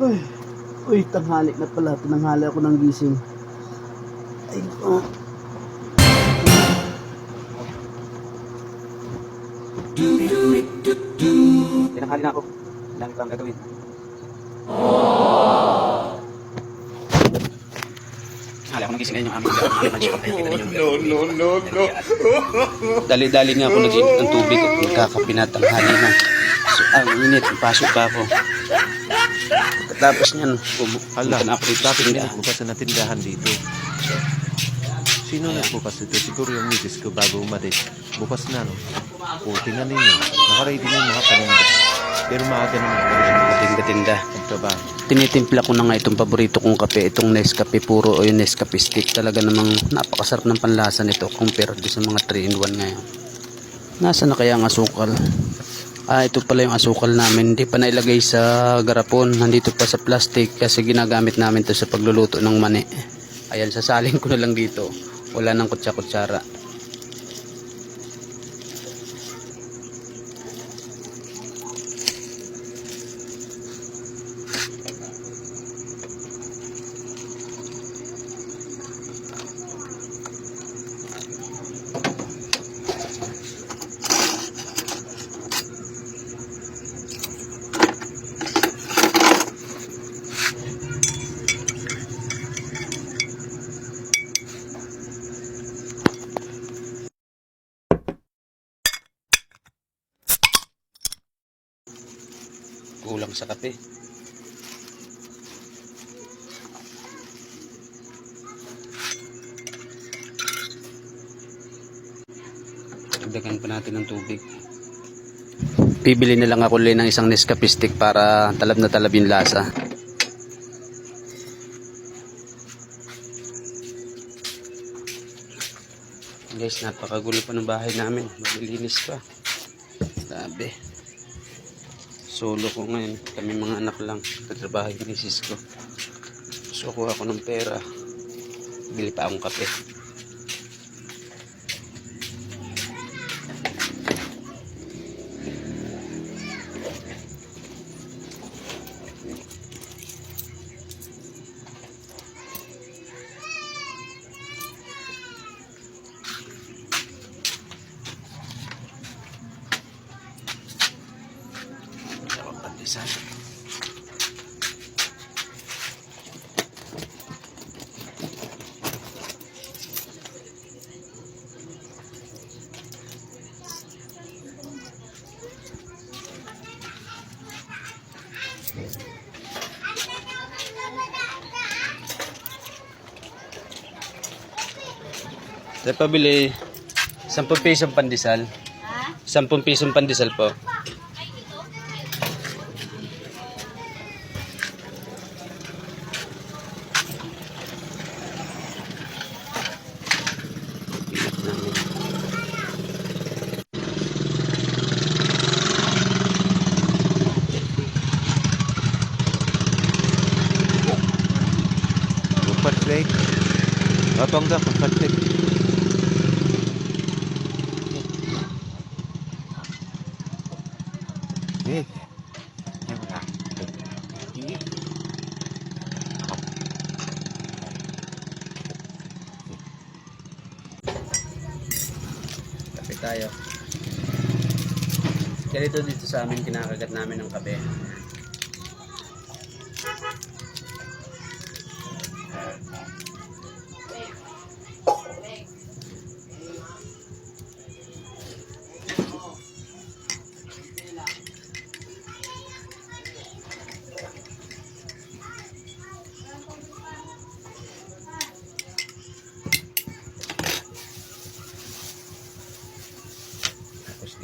Uy, uy, tanghali na pala. Tinanghali ako ng gising. Ay, oh. Tinanghali na ako. Dami pang gagawin. Hala ako nagising ngayon yung aming No, no, no, no. Dali-dali nga ako nag ng tubig at nagkakape na tanghali na. So, ang init, pasok pa ako. Tapos niyan, na ako bakit may tindahan. nagbukas na tindahan dito? Sino nagbukas ito? Siguro yung misis ko bago umalis. Bukas na, no? O, tingnan ninyo. Nakaready na yung mga paninda. Pero maaga naman rin yung Tinda-tinda. magtrabaho. Tinitimpla ko na nga itong paborito kong kape, itong Nescafe puro o yung Nescafe stick. Talaga namang napakasarap ng panlasa nito compare doon sa mga 3-in-1 ngayon. Nasa na kaya ang asukal? Ah, ito pala yung asukal namin. Hindi pa nailagay sa garapon. Nandito pa sa plastic kasi ginagamit namin to sa pagluluto ng mani. Ayan, sasalin ko na lang dito. Wala nang kutsa-kutsara. Kulang sa kape. Dagdagan pa natin ng tubig. Bibili na lang ako ulit ng isang Nescafe stick para talab na talab yung lasa. Guys, napakagulo pa ng bahay namin. Maglilinis pa. Grabe. Solo ko ngayon. Kami mga anak lang. Tatrabaho yung misis ko. So, kuha ko ng pera. Bili pa akong kape. Ako patisan. Sa pabili, 10 pisong pandesal. 10 pisong pandesal po. Magpa-trek. Abang ka, magpa-trek. Eh. Yan mo na. Kape tayo. Dito sa amin, kinakagat namin ng kape.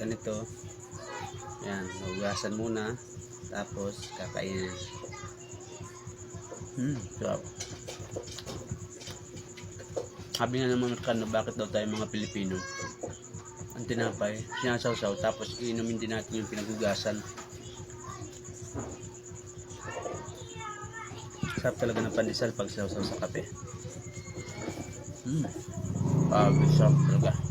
Ganito. Yan, hugasan muna. Tapos kakainin. Hmm, sarap. Sabi nga naman Amerikano, bakit daw tayo mga Pilipino? Ang tinapay, sinasawsaw, tapos iinumin din natin yung pinagugasan. Sarap talaga ng pandesal pag sawsaw sa kape. Hmm. Ah, sarap talaga.